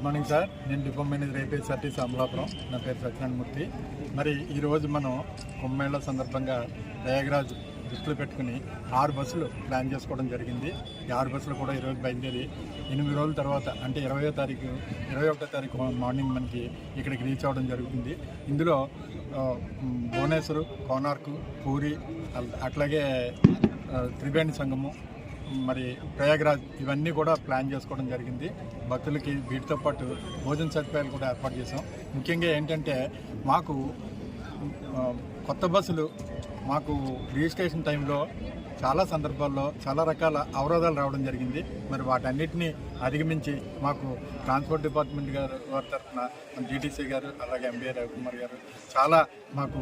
Good morning sir. నేను depot manager APSRTC Amalapuram నా పేరు సత్యనారాయణమూర్తి మరి ఈరోజు మనం కుంభమేళ సందర్భంగా ప్రయాగరాజ్ దృష్టిలో పెట్టుకుని ఆరు బస్సులు ప్లాన్ చేసుకోవడం జరిగింది. ఈ ఆరు బస్సులు కూడా ఈరోజు బయలుదేరి ఎనిమిది రోజుల తర్వాత అంటే ఇరవయో తారీఖు ఇరవై ఒకటో తారీఖు మార్నింగ్ మనకి ఇక్కడికి రీచ్ అవ్వడం జరుగుతుంది. ఇందులో భువనేశ్వరు భువనేశ్వర్ కోనార్కు పూరి అట్లాగే త్రివేణి సంఘము మరి ప్రయాగరాజ్ ఇవన్నీ కూడా ప్లాన్ చేసుకోవడం జరిగింది. భక్తులకి వీటితో పాటు భోజన సదుపాయాలు కూడా ఏర్పాటు చేసాం ముఖ్యంగా ఏంటంటే మాకు కొత్త బస్సులు మాకు రిజిస్ట్రేషన్ టైంలో చాలా సందర్భాల్లో చాలా రకాల అవరోధాలు రావడం జరిగింది. మరి వాటన్నిటిని అధిగమించి మాకు ట్రాన్స్పోర్ట్ డిపార్ట్మెంట్ గారు వారి తరఫున జీటీసీ గారు అలాగే ఎంబీఏ రవికుమార్ గారు చాలా మాకు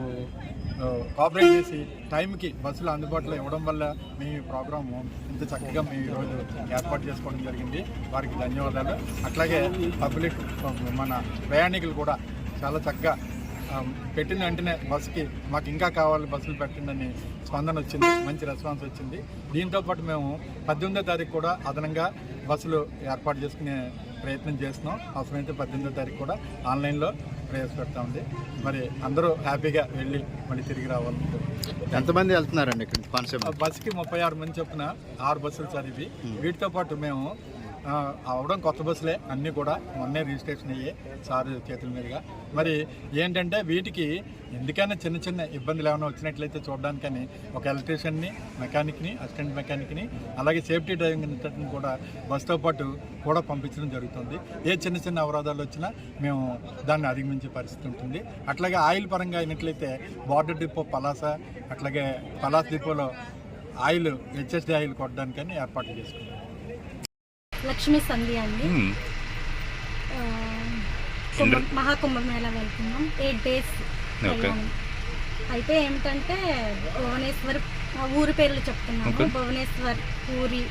కోఆపరేట్ చేసి టైంకి బస్సులు అందుబాటులో ఇవ్వడం వల్ల మీ ప్రోగ్రాము ఇంత చక్కగా మేము ఈరోజు ఏర్పాటు చేసుకోవడం జరిగింది. వారికి ధన్యవాదాలు. అట్లాగే పబ్లిక్ మన ప్రయాణికులు కూడా చాలా చక్కగా పెట్టిన వెంటనే బస్సుకి మాకు ఇంకా కావాలి బస్సులు పెట్టండి స్పందన వచ్చింది మంచి రెస్పాన్స్ వచ్చింది. దీంతో పాటు మేము పద్దెనిమిదో తారీఖు కూడా అదనంగా బస్సులు ఏర్పాటు చేసుకునే ప్రయత్నం చేస్తున్నాం. అవసరమైతే పద్దెనిమిదో తారీఖు కూడా ఆన్లైన్లో ప్రవేశపెడతామండి మరి అందరూ హ్యాపీగా వెళ్ళి మళ్ళీ తిరిగి రావాలి ఎంతమంది వెళ్తున్నారండి ఇక్కడ? బస్సుకి ముప్పై ఆరు మంది చొప్పున ఆరు బస్సులు ఇవి. వీటితో పాటు మేము అవడం కొత్త బస్సులే అన్నీ కూడా మొన్నే రిజిస్ట్రేషన్ అయ్యాయి సార్ చేతుల మీదుగా. మరి ఏంటంటే వీటికి ఎందుకైనా చిన్న చిన్న ఇబ్బందులు ఏమైనా వచ్చినట్లయితే చూడడానికని ఒక ఎలక్ట్రీషియన్ని మెకానిక్ని అసిస్టెంట్ మెకానిక్ని అలాగే సేఫ్టీ డ్రైవింగ్ ఇన్స్ట్రక్టర్ని కూడా బస్తో పాటు కూడా పంపించడం జరుగుతుంది. ఏ చిన్న చిన్న అవరోధాలు వచ్చినా మేము దాన్ని అధిగమించే పరిస్థితి ఉంటుంది. అట్లాగే ఆయిల్ పరంగా అయినట్లయితే బార్డర్ డిపో పలాస అట్లాగే పలాస్ డిపోలో ఆయిల్ హెచ్ఎస్డి ఆయిల్ కొట్టడానికని ఏర్పాట్లు చేసుకున్నాం లక్ష్మీ సంధ్య అండి. మహాకుంభమేళ వెళ్తున్నాం. ఎయిట్ డేస్ వెళ్ళాము. అయితే ఏమిటంటే భువనేశ్వర్ ఊరి పేర్లు చెప్తున్నాము భువనేశ్వర్ పూరి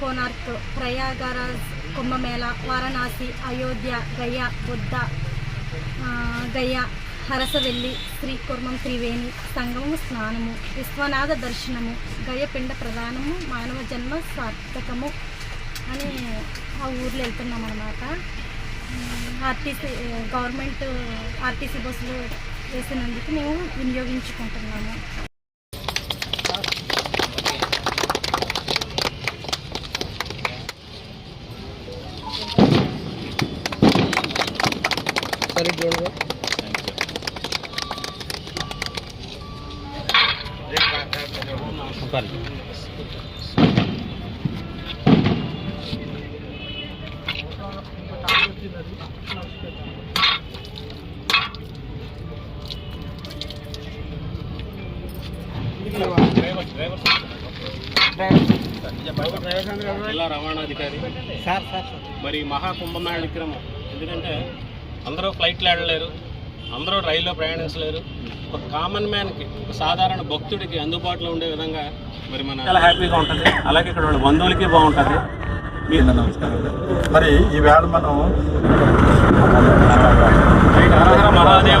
కోనార్క్ ప్రయాగరాజ్ కుంభమేళ వారణాసి అయోధ్య గయ బుద్ధ గయ హరసవెల్లి శ్రీకుర్మం త్రివేణి సంగమము స్నానము విశ్వనాథ దర్శనము గయపిండ ప్రధానము మానవ జన్మ సార్థకము అని ఆ ఊర్లో వెళ్తున్నాం అనమాట ఆర్టీసీ గవర్నమెంట్ ఆర్టీసీ బస్సులు వేసినందుకు మేము వినియోగించుకుంటున్నాము. జిల్లా రవాణాధికారి మరి మహా కుంభమేళ విక్రమం ఎందుకంటే అందరూ ఫ్లైట్లు వెళ్ళలేరు అందరూ రైల్లో ప్రయాణించలేరు. ఒక కామన్ మ్యాన్కి ఒక సాధారణ భక్తుడికి అందుబాటులో ఉండే విధంగా మరి మన చాలా హ్యాపీగా ఉంటుంది. అలాగే ఇక్కడ వాళ్ళ బంధువులకి బాగుంటుంది. మరి ఈవేళ మనం మహాదేవ